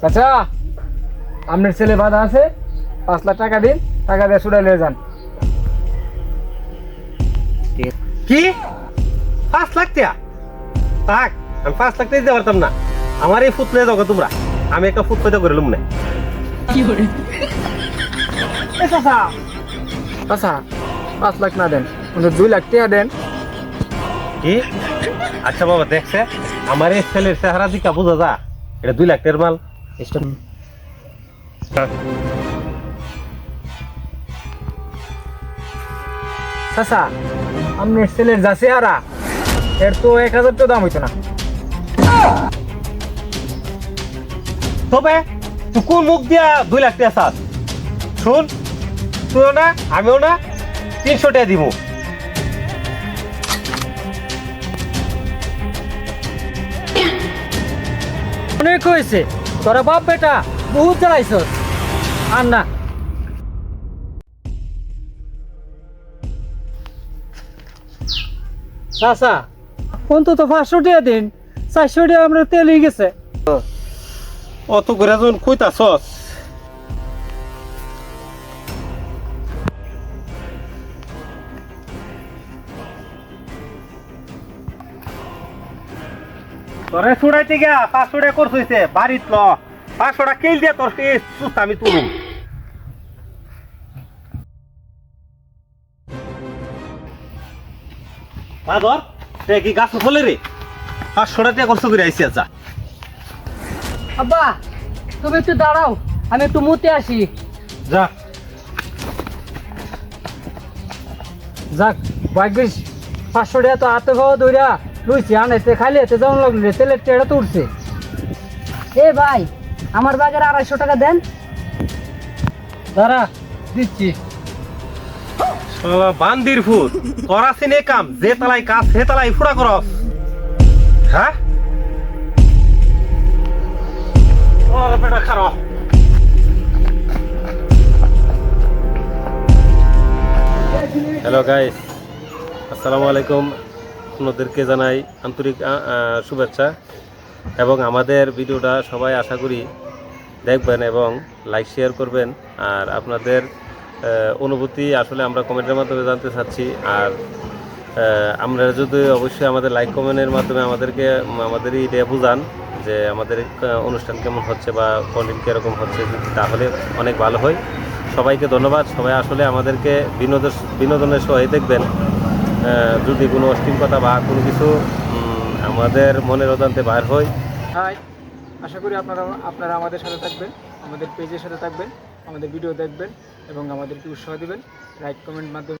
চাচা আপনার ছেলে বাধা আছে পাঁচ লাখ টাকা দিন টাকা দিয়ে নিয়ে যান। কি? পাঁচ লাখ টাকা থাক আমি পাঁচ লাখ টাকা দিতে পারতাম না। আমার এই ফুট পেয়ে তোমরা। আমি একটা ফুট পেতে করে লুম না। এ চাচা। চাচা পাঁচ লাখ না দেন দুই লাখ টাকা দেন। কি? আচ্ছা বাবা দেখছে? আমার এই ছেলের চেহারা দিকা বোঝা যা এটা দুই লাখ টাকার মাল। চাচা আপনার ছেলের যা চেহারা এর তো এক হাজার তো দাম হইতো না তবে তুই কোন মুখ দিয়া দুই লাখ টাকা চাস। শুন তুইও না আমিও না তিনশো টাকা দিব অনেক হয়েছে। তোরা বাপ বেটা, বহুত জ্বালাইছ আর না। চাচা, অন্তত পাঁচশো টাকা দিন চারশো টাকা আমরা তেল হয়ে গেছে। অত করে যখন কইতাছস তোরে ছুড়াইতে গিয়া পাঁচশো টাকা কোর্স বাড়িত ল। পাঁচশো টাকা কেল দিয়া তোর সুস্থ আমি তুলুম। বাদর তে কি গাছ ফলে রে? পাঁচশো টাকা খরচ করে আইসি আচ্ছা। আব্বা তুমি একটু দাঁড়াও আমি একটু মুতে আসি। যা। যাক ভাগ্যিস পাঁচশো টাকা তো হাতে খাওয়া দইরা লইছি আনাইতে খাইলে এতে যেমন লাগল রে, তেলের টেড়া তো উঠছে। এ ভাই আমার বাগের আড়াইশো টাকা দেন। দাঁড়া দিচ্ছি। শালা বান্দির ফুট তোরা সিনে কাম যে তালাই কাজ সে তালাই ফুড়া করস। হ্যাঁ? বেটা হ্যালো গাইস আসসালামু আলাইকুম। আপনাদেরকে জানাই আন্তরিক শুভেচ্ছা। এবং আমাদের ভিডিওটা সবাই আশা করি দেখবেন এবং লাইক শেয়ার করবেন। আর আপনাদের অনুভূতি আসলে আমরা কমেন্টের মাধ্যমে জানতে চাচ্ছি। আর আমরা যদি অবশ্যই আমাদের লাইক কমেন্টের মাধ্যমে আমাদেরকে উম, আমাদের এটা বুঝান যে আমাদের অনুষ্ঠান কেমন হচ্ছে বা কন্টেন্ট কীরকম হচ্ছে তাহলে অনেক ভালো হয়। সবাইকে ধন্যবাদ। সবাই আসলে আমাদেরকে বিনোদন বিনোদনের সহায় দেখবেন। যদি কোনো অশ্লীল কথা বা কোনো কিছু আমাদের মনের অদান্তে বার হয় হাই, আশা করি আপনারা আপনারা আমাদের সাথে থাকবেন, আমাদের পেজের সাথে থাকবেন, আমাদের ভিডিও দেখবেন এবং আমাদেরকে উৎসাহ দেবেন। লাইক কমেন্ট মাধ্যমে